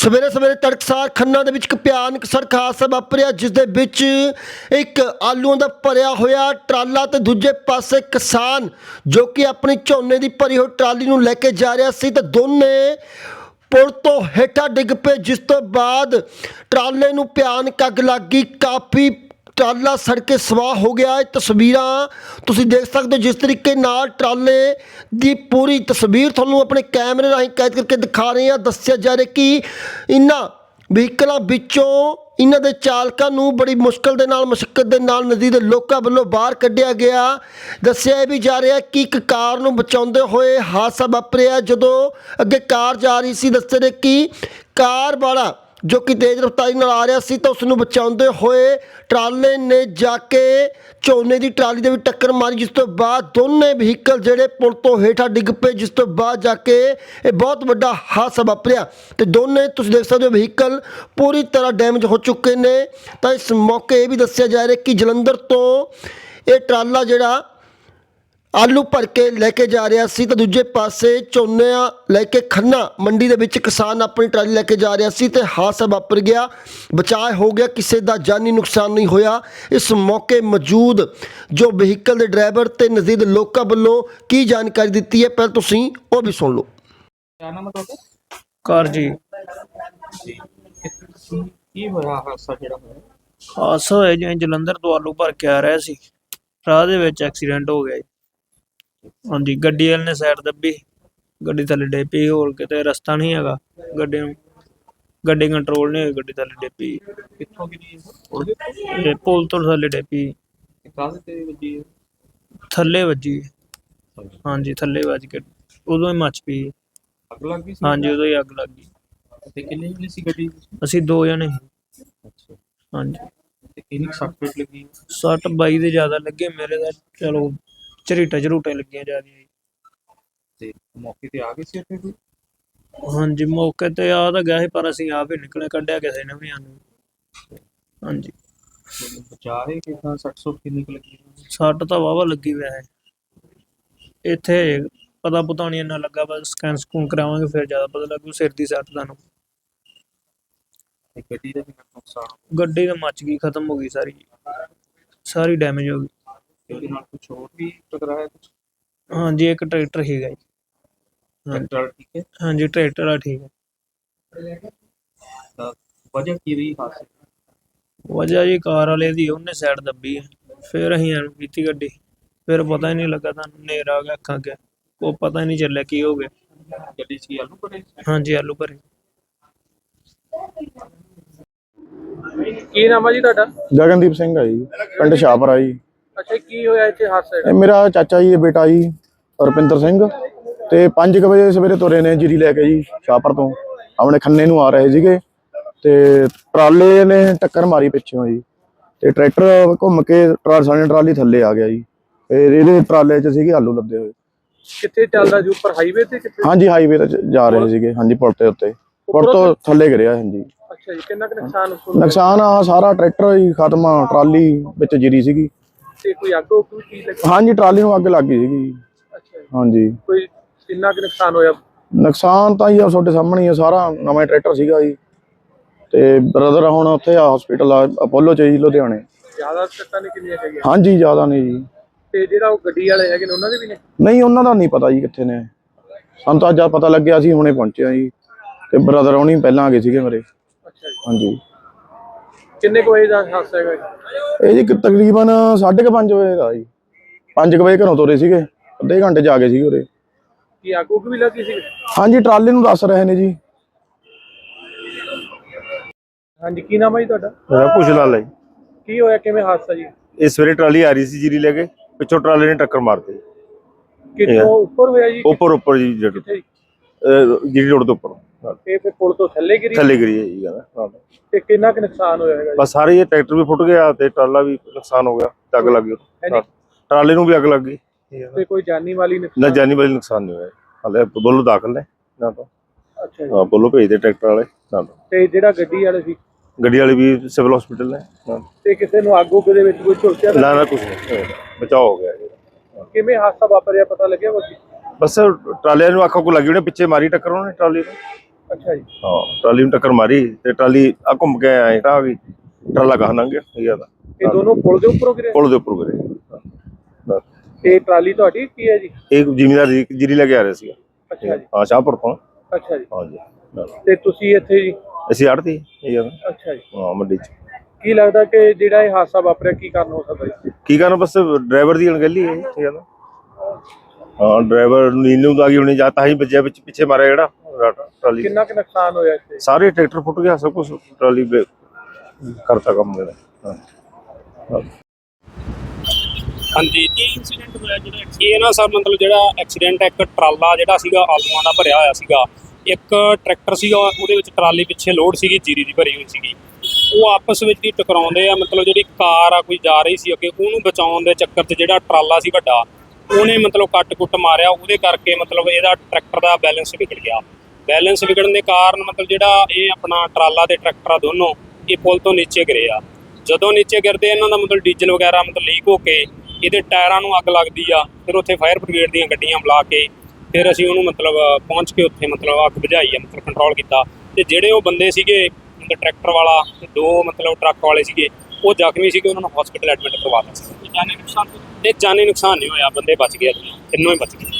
ਸਵੇਰੇ ਸਵੇਰੇ ਤੜਕਸਾਰ ਖੰਨਾ ਦੇ ਵਿੱਚ ਇੱਕ ਭਿਆਨਕ ਸੜਕ ਹਾਦਸਾ ਵਾਪਰਿਆ ਜਿਸ ਦੇ ਵਿੱਚ ਇੱਕ ਆਲੂਆਂ ਦਾ ਭਰਿਆ ਹੋਇਆ ਟਰਾਲਾ ਤੇ ਦੂਜੇ ਪਾਸੇ ਕਿਸਾਨ ਜੋ ਕਿ ਆਪਣੀ ਝੋਨੇ ਦੀ ਭਰੀ ਹੋਈ ਟਰਾਲੀ ਨੂੰ ਲੈ ਕੇ ਜਾ ਰਿਹਾ ਸੀ ਤੇ ਦੋਨੇ ਪੁਲ ਤੋਂ ਹੇਠਾਂ ਡਿੱਗ ਪਏ, ਜਿਸ ਤੋਂ ਬਾਅਦ ਟਰਾਲੇ ਨੂੰ ਭਿਆਨਕ ਅੱਗ ਲੱਗ ਗਈ। ਕਾਫੀ ਟਰਾਲਾ ਸੜ ਕੇ ਸਵਾਹ ਹੋ ਗਿਆ ਇਹ ਤਸਵੀਰਾਂ ਤੁਸੀਂ ਦੇਖ ਸਕਦੇ ਹੋ ਜਿਸ ਤਰੀਕੇ ਨਾਲ ਟਰਾਲੇ ਦੀ ਪੂਰੀ ਤਸਵੀਰ ਤੁਹਾਨੂੰ ਆਪਣੇ ਕੈਮਰੇ ਰਾਹੀਂ ਕੈਦ ਕਰਕੇ ਦਿਖਾ ਰਹੇ ਹਾਂ। ਦੱਸਿਆ ਜਾ ਰਿਹਾ ਕਿ ਇਹਨਾਂ ਵਹੀਕਲਾਂ ਵਿੱਚੋਂ ਇਹਨਾਂ ਦੇ ਚਾਲਕਾਂ ਨੂੰ ਬੜੀ ਮੁਸ਼ਕਲ ਦੇ ਨਾਲ, ਮੁਸ਼ਕਲ ਦੇ ਨਾਲ ਨਦੀ ਦੇ ਲੋਕਾਂ ਵੱਲੋਂ ਬਾਹਰ ਕੱਢਿਆ ਗਿਆ। ਦੱਸਿਆ ਇਹ ਵੀ ਜਾ ਰਿਹਾ ਕਿ ਇੱਕ ਕਾਰ ਨੂੰ ਬਚਾਉਂਦੇ ਹੋਏ ਹਾਦਸਾ ਵਾਪਰਿਆ। ਜਦੋਂ ਅੱਗੇ ਕਾਰ ਜਾ ਰਹੀ ਸੀ ਦੱਸੇ ਰਹੇ ਕਿ ਕਾਰ ਵਾਲਾ ਜੋ ਕਿ ਤੇਜ਼ ਰਫ਼ਤਾਰੀ ਨਾਲ ਆ ਰਿਹਾ ਸੀ ਤਾਂ ਉਸ ਨੂੰ ਬਚਾਉਂਦੇ ਹੋਏ ਟਰਾਲੇ ਨੇ ਜਾ ਕੇ ਝੋਨੇ ਦੀ ਟਰਾਲੀ ਦੇ ਵਿੱਚ ਟੱਕਰ ਮਾਰੀ, ਜਿਸ ਤੋਂ ਬਾਅਦ ਦੋਨੇ ਵਹੀਕਲ ਜਿਹੜੇ ਪੁਲ ਤੋਂ ਹੇਠਾਂ ਡਿੱਗ ਪਏ, ਜਿਸ ਤੋਂ ਬਾਅਦ ਜਾ ਕੇ ਇਹ ਬਹੁਤ ਵੱਡਾ ਹਾਦਸਾ ਵਾਪਰਿਆ ਤੇ ਦੋਨੇ, ਤੁਸੀਂ ਦੇਖ ਸਕਦੇ ਹੋ ਵਹੀਕਲ ਪੂਰੀ ਤਰ੍ਹਾਂ ਡੈਮੇਜ ਹੋ ਚੁੱਕੇ ਨੇ। ਤਾਂ ਇਸ ਮੌਕੇ ਇਹ ਵੀ ਦੱਸਿਆ ਜਾ ਰਿਹਾ ਕਿ ਜਲੰਧਰ ਤੋਂ ਇਹ ਟਰਾਲਾ ਜਿਹੜਾ ਆਲੂ ਭਰ ਕੇ ਲੈ ਕੇ ਜਾ ਰਿਹਾ ਸੀ ਤਾਂ ਦੂਜੇ ਪਾਸੇ ਝੋਨਿਆਂ ਲੈ ਕੇ ਖੰਨਾ ਮੰਡੀ ਦੇ ਵਿੱਚ ਕਿਸਾਨ ਆਪਣੀ ਟਰਾਲੀ ਲੈ ਕੇ ਜਾ ਰਿਹਾ ਸੀ ਤੇ ਹਾਦਸਾ ਵਾਪਰ ਗਿਆ। ਬਚਾਅ ਹੋ ਗਿਆ ਕਿਸੇ ਦਾ ਜਾਨੀ ਨੁਕਸਾਨ ਨਹੀਂ ਹੋਇਆ। ਇਸ ਮੌਕੇ ਮੌਜੂਦ ਜੋ ਵਹੀਕਲ ਦੇ ਡਰਾਈਵਰ ਤੇ ਨਜ਼ਦੀਕ ਲੋਕਾਂ ਵੱਲੋਂ ਕੀ ਜਾਣਕਾਰੀ ਦਿੱਤੀ ਹੈ ਪਹਿਲਾਂ ਤੁਸੀਂ ਉਹ ਵੀ ਸੁਣ ਲਓ। ਤੁਹਾਡਾ? ਕਾਰ ਜੀ। ਜੀ। ਕੀ ਹੋਇਆ ਹਾਦਸਾ ਜਿਹੜਾ ਹੋਇਆ? ਹਾਦਸਾ ਹੋਇਆ ਜਿਵੇਂ ਜਲੰਧਰ ਤੋਂ ਆਲੂ ਭਰ ਕੇ ਆ ਰਿਹਾ ਸੀ। ਰਾਹ ਦੇ ਵਿੱਚ ਐਕਸੀਡੈਂਟ ਹੋ ਗਿਆ ਜੀ। ਹਾਂਜੀ ਗੱਡੀ ਵਾਲੇ ਨੇ ਸਾਈਡ ਦੱਬੀ। ਗੱਡੀ ਥੱਲੇ ਡੇ ਪਈ ਹੋਰ ਕਿਤੇ ਰਸਤਾ ਨਹੀਂ ਹੈਗਾ। ਗੱਡੀ ਨੂੰ ਗੱਡੀ ਕੰਟਰੋਲ ਨਹੀਂ ਹੋਈ ਗੱਡੀ ਥੱਲੇ ਡੇ ਪਈ। ਕਿੱਥੋਂ ਇਹ ਉਹਦੇ ਤੇ ਪੁਲ ਤੋਂ ਥੱਲੇ ਡੇ ਪਈ। ਕਾਹਦੇ ਤੇ ਵੱਜੀ ਇਹ? ਥੱਲੇ ਵੱਜੀ। ਹਾਂਜੀ। ਥੱਲੇ ਵੱਜ ਕੇ ਉਦੋਂ ਹੀ ਮੱਚ ਪਈ। ਅੱਗ ਲੱਗ ਗਈ ਸੀ? ਹਾਂਜੀ ਉਦੋਂ ਹੀ ਅੱਗ ਲੱਗ ਗਈ। ਤੇ ਕਿੰਨੇ ਜਣੇ ਸੀ ਗੱਡੀ ਵਿੱਚ? ਅਸੀਂ ਦੋ ਜਣੇ ਸੀ। ਅੱਛਾ। ਹਾਂਜੀ। ਤੇ ਕਿੰਨੀ ਕੁ ਸੱਟ ਫੇਟ ਲੱਗੀ? ਸੱਟ ਬਾਈ ਦੇ ਜ਼ਿਆਦਾ ਲੱਗੇ ਮੇਰੇ ਦਾ ਚਲੋ ਝਰੀਟਾ ਝਰੂਟੇ ਲੱਗੀਆਂ ਜ਼ਿਆਦਾ ਤੇ ਮੌਕੇ ਤੇ ਆ ਗਏ ਸੀ ਇੱਥੇ ਕੋਈ? ਹਾਂਜੀ ਮੌਕੇ ਤੇ ਆ ਤਾਂ ਗਿਆ ਸੀ ਪਰ ਅਸੀਂ ਆਪ ਹੀ ਨਿਕਲੇ ਕੱਢਿਆ ਕਿਸੇ ਨੇ ਵੀ ਸਾਨੂੰ। ਹਾਂਜੀ। ਤੁਹਾਨੂੰ ਬਚਾ ਹੈ ਕਿ ਤਾਂ 600 ਕਿੰਨੀ ਕੁ ਲੱਗੀ? ਸੱਟ ਤਾਂ ਵਾਵਾ ਲੱਗੀ ਹੋਇਆ ਹੈ ਇੱਥੇ ਪਤਾ ਪਤਾ ਨਹੀਂ ਇੰਨਾ ਲੱਗਾ ਬਸ ਸਕੈਨ ਸਕੂਨ ਕਰਾਵਾਂਗੇ ਫਿਰ ਜ਼ਿਆਦਾ ਪਤਾ ਲੱਗੂ ਸਿਰ ਦੀ ਸੱਟ ਤੁਹਾਨੂੰ ਤੇ ਗੱਡੀ ਦਾ ਵੀ ਨੁਕਸਾਨ ਹੋਇਆ। ਗੱਡੀ ਤਾਂ ਮੱਚ ਗਈ ਖਤਮ ਹੋ ਗਈ ਸਾਰੀ। ਸਾਰੀ ਡੈਮੇਜ ਹੋ ਗਈ। ਤੇ ਉਹਦੇ ਨਾਲ ਕੁਝ ਹੋਰ ਵੀ ਟਕਰਾਇਆ ਕੁਝ ਹਾਂਜੀ ਇੱਕ ਟਰੈਕਟਰ ਸੀਗਾ ਜੀ। ਹਾਂਜੀ। ਟਰੈਕਟਰ ਠੀਕ ਹੈ? ਹਾਂਜੀ ਟਰੈਕਟਰ ਆ ਠੀਕ ਹੈ। ਤਾਂ ਵਜ੍ਹਾ ਕੀ ਰਹੀ ਹਾਦਸੇ ਦੀ? ਵਜ੍ਹਾ ਜੀ ਕਾਰ ਵਾਲੇ ਦੀ ਉਹਨੇ ਸਾਈਡ ਦੱਬੀ ਹੈ। ਫਿਰ ਅਸੀਂ ਐਨੂੰ ਕੀਤੀ ਗੱਡੀ। ਫਿਰ ਪਤਾ ਹੀ ਨਹੀਂ ਲੱਗਾ ਤੁਹਾਨੂੰ ਹਨੇਰਾ ਆ ਗਿਆ ਅੱਖਾਂ ਅੱਗੇ। ਉਹ ਪਤਾ ਹੀ ਨਹੀਂ ਚੱਲਿਆ ਕੀ ਹੋ ਗਿਆ। ਗੱਡੀ ਸੀ ਆਲੂ ਭਰੇ? ਹਾਂਜੀ ਆਲੂ ਭਰੇ। ਕੀ ਨਾਮ ਹੈ ਜੀ ਤੁਹਾਡਾ? ਗਗਨਦੀਪ ਸਿੰਘ ਆ ਜੀ। ਪਿੰਡ ਸ਼ਾਹਪੁਰਾ ਜੀ। ਅੱਛਾ ਕੀ ਹੋਇਆ? ਇੱਥੇ ਹਾਦਸਾ ਇਹ ਮੇਰਾ ਚਾਚਾ ਜੀ ਦੇ ਬੇਟਾ ਜੀ ਰੁਪਿੰਦਰ ਸਿੰਘ। ਤੇ 5 ਵਜੇ ਸਵੇਰੇ ਤੁਰੇ ਨੇ ਜੀਰੀ ਲੈ ਕੇ ਜੀ ਸ਼ਾਹਪੁਰ ਤੋਂ। ਆਪਣੇ ਖੰਨੇ ਨੂੰ ਆ ਰਹੇ ਸੀਗੇ। ਤੇ ਟਰਾਲੇ ਨੇ ਟੱਕਰ ਮਾਰੀ ਪਿੱਛੋਂ ਜੀ। ਤੇ ਟਰੈਕਟਰ ਘੁੰਮ ਕੇ ਟਰਾਲ ਟਰਾਲੀ ਥੱਲੇ ਆ ਗਿਆ ਜੀ। ਇਹਦੇ ਟਰਾਲੇ 'ਚ ਸੀਗੇ ਆਲੂ ਲੱਦੇ ਹੋਏ। ਕਿੱਥੇ ਚੱਲਦਾ ਜੀ? ਉੱਪਰ ਹਾਈਵੇ ਤੇ ਕਿੱਥੇ? ਹਾਂਜੀ ਹਾਈਵੇ ਤੇ ਜ- ਰਹੇ ਸੀਗੇ। ਹਾਂਜੀ ਪੁਲ ਤੇ ਉੱਤੇ। ਪੁਲ ਤੋਂ ਥੱਲੇ ਗਿਰਿਆ ਹਾਂਜੀ। ਅੱਛਾ ਜੀ ਕਿੰਨਾ ਕੁ ਨੁਕਸਾਨ? ਨੁਕਸਾਨ ਆ ਸਾਰਾ ਟਰੈਕਟਰ ਹੀ ਖਤਮ ਆ। ਟਰਾਲੀ ਵਿੱਚ ਜੀਰੀ ਸੀਗੀ। ਤੇ ਕੋਈ ਅੱਗ ਉੱਗ ਵੀ ਕੀ ਲੱਗੀ? ਹਾਂਜੀ ਟਰਾਲੀ ਨੂੰ ਅੱਗ ਲੱਗ ਗਈ ਸੀਗੀ। ਅੱਛਾ ਜੀ। ਹਾਂਜੀ। ਕੋਈ ਕਿੰਨਾ ਕੁ ਨੁਕਸਾਨ ਹੋਇਆ? ਨੁਕਸਾਨ ਤਾਂ ਹੀ ਆ ਤੁਹਾਡੇ ਸਾਹਮਣੇ ਹੀ ਆ ਸਾਰਾ ਨਵਾਂ ਟਰੈਕਟਰ ਸੀਗਾ ਜੀ। ਤੇ ਬ੍ਰਦਰ ਹੁਣ ਉੱਥੇ ਆ ਹਸਪੀਟਲ ਆ ਅਪੋਲੋ ਚ ਜੀ ਲੁਧਿਆਣੇ। ਜ਼ਿਆਦਾ ਸੱਟਾਂ ਨੇ ਕਿੰਨੀਆਂ ਹੈਗੀਆਂ? ਹਾਂਜੀ ਜ਼ਿਆਦਾ ਨਹੀਂ ਜੀ। ਤੇ ਜਿਹੜਾ ਉਹ ਗੱਡੀ ਵਾਲੇ ਹੈਗੇ ਨੇ ਉਹਨਾਂ ਦੇ ਵੀ ਨੇ? ਨਹੀਂ ਉਹਨਾਂ ਦਾ ਨਹੀਂ ਪਤਾ ਜੀ ਕਿੱਥੇ ਨੇ। ਸਾਨੂੰ ਤਾਂ ਅੱਜ ਪਤਾ ਲੱਗਿਆ ਅਸੀਂ ਹੁਣੇ ਪਹੁੰਚੇ ਆ ਜੀ। ਤੇ ਬ੍ਰਦਰ ਹੁਣੀ ਪਹਿਲਾਂ ਆ ਗਏ ਸੀਗੇ ਮੇਰੇ। ਅੱਛਾ ਜੀ। ਹਾਂਜੀ। ਕਿੰਨੇ ਕੁ ਵਜੇ ਦਾ ਹਾਦਸਾ ਹੈਗਾ ਜੀ? ਇਹ ਜੀ ਕਿ ਤਕਰੀਬਨ 5:30 ਵਜੇ ਦਾ ਜੀ। 5 ਵਜੇ ਘਰੋਂ ਤੁਰੇ ਸੀਗੇ ਅੱਧੇ ਘੰਟੇ ਜਾ ਗਏ ਸੀਗੇ ਉਰੇ। ਕੀ ਅੱਗ ਉੱਗ ਵੀ ਲੱਗੀ ਸੀ ਹਾਂਜੀ ਟਰਾਲੇ ਨੂੰ ਦੱਸ ਰਹੇ ਨੇ ਜੀ। ਹਾਂਜੀ ਕੀ ਨਾਮ ਹੈ ਜੀ ਤੁਹਾਡਾ? ਮੇਰਾ ਪੁੱਛ ਲਾ ਲਈ ਕੀ ਹੋਇਆ ਕਿਵੇਂ ਹਾਦਸਾ ਜੀ? ਇਹ ਸਵੇਰੇ ਟਰਾਲੀ ਆ ਰਹੀ ਸੀ ਜੀਰੀ ਲੈ ਕੇ ਪਿੱਛੋਂ ਟਰਾਲੇ ਨੇ ਟੱਕਰ ਮਾਰਤੀ। ਕਿੱਥੋਂ ਉੱਪਰ ਹੋਇਆ ਜੀ? ਉੱਪਰ ਉੱਪਰ ਜੀ ਜੱਟ ਕਿੱਥੇ ਜੀ? ਅਹ ਜੀਰੀ ਰੋਡ ਦੇ ਉੱਪਰ। ਇਹ ਫਿਰ ਪੁਲ ਤੋਂ ਥੱਲੇ ਗਿਰੀ? ਥੱਲੇ ਗਿਰੀ ਹੈ ਜੀ ਕਹਿੰਦਾ ਹਾਂ। ਤੇ ਕਿੰਨਾ ਕੁ ਨੁਕਸਾਨ ਹੋਇਆ ਹੈਗਾ ਜੀ? ਬਸ ਸਾਰੇ ਇਹ ਟਰੈਕਟਰ ਵੀ ਫੁੱਟ ਗਿਆ ਤੇ ਟਰਾਲਾ ਵੀ ਨੁਕਸਾਨ ਹੋ ਗਿਆ ਅੱਗ ਲੱਗ ਗਈ। ਟਰਾਲੇ ਨੂੰ ਵੀ ਅੱਗ ਲੱਗ ਗਈ। ਤੇ ਕੋਈ ਜਾਨੀ ਵਾਲੀ ਨਾ ਨੁਕਸਾਨ? ਜਾਨੀ ਵਾਲੀ ਨੁਕਸਾਨ ਨਹੀਂ ਹੋਇਆ ਹਲੇ ਬੋਲੋ ਦਾਖਲ ਨੇ ਨਾ ਤਾਂ। ਅੱਛਾ ਹਾਂ ਬੋਲੋ ਭੇਜਦੇ ਟਰੈਕਟਰ ਵਾਲੇ ਨਾ ਤਾਂ। ਤੇ ਜਿਹੜਾ ਗੱਡੀ ਵਾਲੇ ਸੀ? ਗੱਡੀ ਵਾਲੇ ਵੀ ਸਿਵਲ ਹਸਪੀਟਲ ਨੇ ਨਾ। ਤੇ ਕਿਸੇ ਨੂੰ ਉੱਗ ਦੇ ਵਿੱਚ ਕੋਈ ਝੁਲਸਿਆ ਨਾ ਨਾ ਕੁਝ ਨਹੀਂ। ਬਚਾਅ ਹੋ ਗਿਆ ਜੀ। ਕਿਵੇਂ ਹਾਦਸਾ ਵਾਪਰਿਆ ਪਤਾ ਲੱਗਿਆ ਬਸ ਟਰਾਲਿਆਂ ਨੂੰ ਅੱਖਾਂ ਕੋ ਲੱਗੀ ਉਹਨੇ ਪਿੱਛੇ ਮਾਰੀ ਟੱਕਰ ਉਹਨੇ ਟਰਾਲੀ ਨੂੰ। ਅੱਛਾ ਜੀ। ਹਾਂ ਟਰਾਲੀ ਨੂੰ ਟੱਕਰ ਮਾਰੀ ਤੇ ਟਰਾਲੀ ਆ ਘੁੰਮ ਕੇ ਆਇਆ ਹੇਠਾਂ ਆ ਗਈ ਟਰਾਲਾ ਕਹਾਂ ਲੰਘ ਗਿਆ ਇਹ ਦਾ ਇਹ ਦੋਨੋਂ ਪੁਲ ਦੇ ਉੱਪਰੋਂ ਗਿਰੇ? ਪੁਲ ਦੇ ਉੱਪਰ ਗਰੇ। ਇਹ ਟਰਾਲੀ ਤੁਹਾਡੀ ਕੀ ਹੈ ਜੀ? ਇੱਕ ਜ਼ਿਮੀਦਾਰ ਜੀ ਜੀਰੀ ਲੈ ਕੇ ਆ ਰਿਹਾ ਸੀਗਾ। ਅੱਛਾ ਜੀ। ਹਾਂ ਸ਼ਾਹਪੁਰ ਤੋਂ। ਅੱਛਾ ਜੀ। ਹਾਂ ਜੀ ਤੇ ਤੁਸੀਂ ਇੱਥੇ ਜੀ? ਅਸੀਂ ਆੜਤੀ ਇਹ ਜਗ੍ਹਾ ਅੱਛਾ ਜੀ। ਹਾਂ ਮੰਡੀ ਚ। ਕੀ ਲੱਗਦਾ ਕਿ ਜਿਹੜਾ ਇਹ ਹਾਦਸਾ ਵਾਪਰਿਆ ਕੀ ਕਾਰਨ ਹੋ ਸਕਦਾ ਜੀ? ਕੀ ਕਾਰਨ? ਬਸ ਡਰਾਈਵਰ ਦੀ ਅਣਗਹਿਲੀ ਹੈ ਠੀਕ ਹੈ ਨਾ। ਹਾਂ ਡਰਾਈਵਰ ਨੀਂਦ ਨੂੰ ਆ ਗਈ ਹੁਣੇ ਜਾਂ ਤਾਂ ਹੀ ਵੱਜਿਆ ਵਿੱਚ ਪਿੱਛੇ ਮਾਰਿਆ ਜਿਹੜਾ। ਰਾ- ਟਰਾਲੀ ਕਿੰਨਾ ਕੁ ਨੁਕਸਾਨ ਹੋਇਆ ਇੱਥੇ? ਸਾਰੇ ਟਰੈਕਟਰ ਫੁੱਟ ਗਿਆ ਸਭ ਕੁਝ ਟਰਾਲੀ ਬੇ- ਕਰਤਾ ਕੰਮ ਮੇਰਾ ਹਾਂ। ਹਾਂਜੀ ਕੀ ਇਨਸੀਡੈਂਟ ਹੋਇਆ ਜਿਹੜਾ ਇਹ ਨਾ ਸਰ ਮਤਲਬ ਜਿਹੜਾ ਐਕਸੀਡੈਂਟ ਇੱਕ ਟਰਾਲਾ ਜਿਹੜਾ ਸੀਗਾ ਆਲੂਆਂ ਦਾ ਭਰਿਆ ਹੋਇਆ ਸੀਗਾ। ਇੱਕ ਟਰੈਕਟਰ ਸੀਗਾ ਉਹਦੇ ਵਿੱਚ ਟਰਾਲੀ ਪਿੱਛੇ ਲੋਡ ਸੀਗੀ ਜੀਰੀ ਦੀ ਭਰੀ ਹੋਈ ਸੀਗੀ। ਉਹ ਆਪਸ ਵਿੱਚ ਹੀ ਟਕਰਾਉਂਦੇ ਆ ਮਤਲਬ ਜਿਹੜੀ ਕਾਰ ਆ ਕੋਈ ਜਾ ਰਹੀ ਸੀ ਅੱਗੇ ਉਹਨੂੰ ਬਚਾਉਣ ਦੇ ਚੱਕਰ 'ਚ ਜਿਹੜਾ ਟਰਾਲਾ ਸੀ ਵੱਡਾ ਉਹਨੇ ਮਤਲਬ ਕੱਟ-ਕੁੱਟ ਮਾਰਿਆ ਉਹਦੇ ਕਰਕੇ ਮਤਲਬ ਇਹਦਾ ਟਰੈਕਟਰ ਦਾ ਬੈਲੈਂਸ ਵਿਗੜ ਗਿਆ। ਬੈਲੈਂਸ ਵਿਗੜਨ ਦੇ ਕਾਰਨ ਮਤਲਬ ਜਿਹੜਾ ਇਹ ਆਪਣਾ ਟਰਾਲਾ ਤੇ ਟਰੈਕਟਰ ਆ ਦੋਨੋਂ ਇਹ ਪੁਲ ਤੋਂ ਨੀਚੇ ਗਿਰੇ ਆ। ਜਦੋਂ ਨੀਚੇ ਗਿਰਦੇ ਇਹਨਾਂ ਦਾ ਮਤਲਬ ਡੀਜ਼ਲ ਵਗੈਰਾ ਮਤਲਬ ਲੀਕ ਹੋ ਕੇ ਇਹਦੇ ਟਾਇਰਾਂ ਨੂੰ ਅੱਗ ਲੱਗਦੀ ਆ ਫਿਰ ਉੱਥੇ ਫਾਇਰ ਬ੍ਰਿਗੇਡ ਦੀਆਂ ਗੱਡੀਆਂ ਬੁਲਾ ਕੇ ਫਿਰ ਅਸੀਂ ਉਹਨੂੰ ਮਤਲਬ ਪਹੁੰਚ ਕੇ ਉੱਥੇ ਮਤਲਬ ਅੱਗ ਬੁਝਾਈ ਆ ਮਤਲਬ ਕੰਟਰੋਲ ਕੀਤਾ। ਤੇ ਜਿਹੜੇ ਉਹ ਬੰਦੇ ਸੀਗੇ ਮਤਲਬ ਟਰੈਕਟਰ ਵਾਲਾ ਤੇ ਦੋ ਮਤਲਬ ਟਰੱਕ ਵਾਲੇ ਸੀਗੇ ਉਹ ਜ਼ਖਮੀ ਸੀਗੇ ਉਹਨਾਂ ਨੂੰ ਹਸਪੀਟਲ ਐਡਮਿਟ ਕਰਵਾਤਾ ਸੀ ਜਾਨੀ ਨੁਕਸਾਨ ਇਹ ਜਾਨੀ ਨੁਕਸਾਨ ਨਹੀਂ ਹੋਇਆ ਬੰਦੇ ਬਚ ਗਏ ਤਿੰਨੋਂ ਹੀ ਬਚ ਗਏ।